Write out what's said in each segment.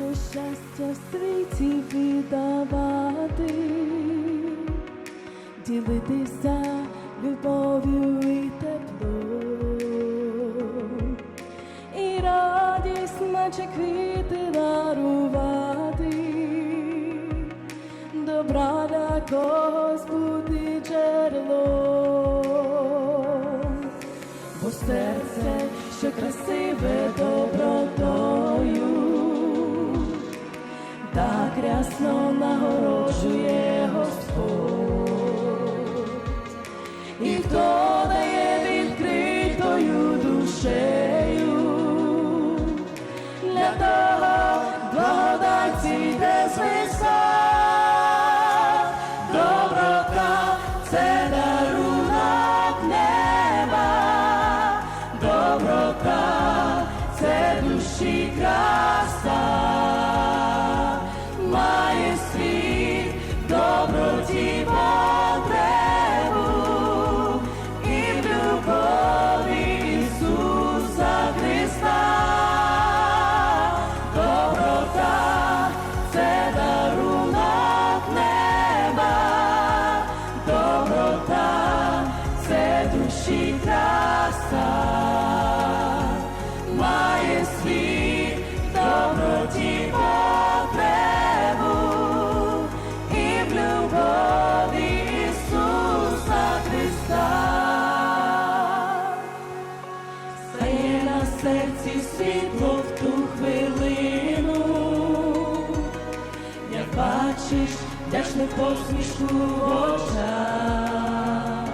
Більше щастя світі віддавати, ділитися любов'ю і теплом, і радість, наче квіти дарувати, добра для когось бути джерелом, бо серце, що красиве рясно нагороджує Господь, і хто дає відкритою душею, для того благодаті йде звезда, доброта це дарунок неба, доброта це душі краса, посмішку в очах,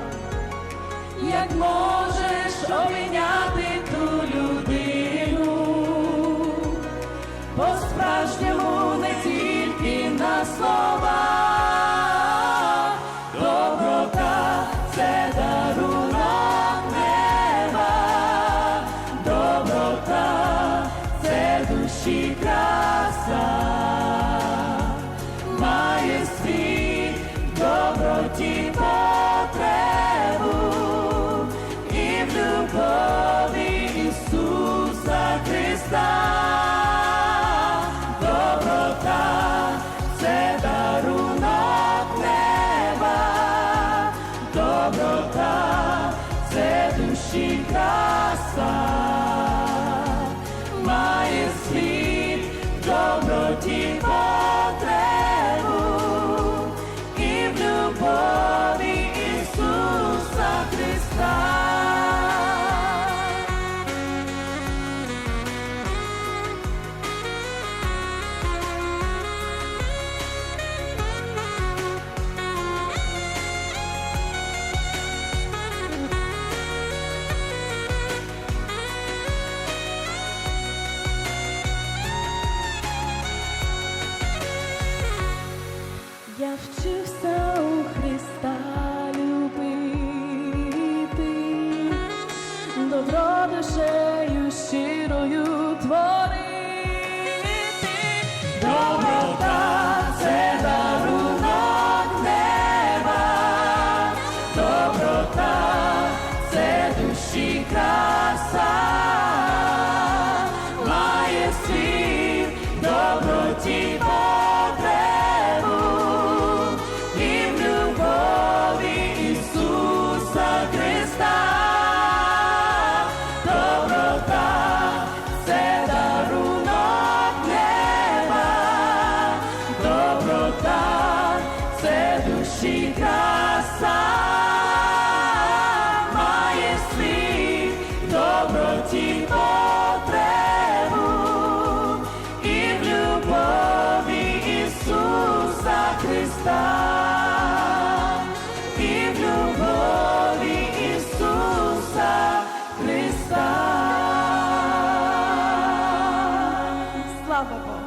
як можеш обійняти ту людину, по-справжньому не тільки на слова, доброта це дарунок неба, доброта це душі краса, доброті добро душею люботі потребу і в любові Ісуса Христа, і в любові Ісуса Христа. Слава Богу.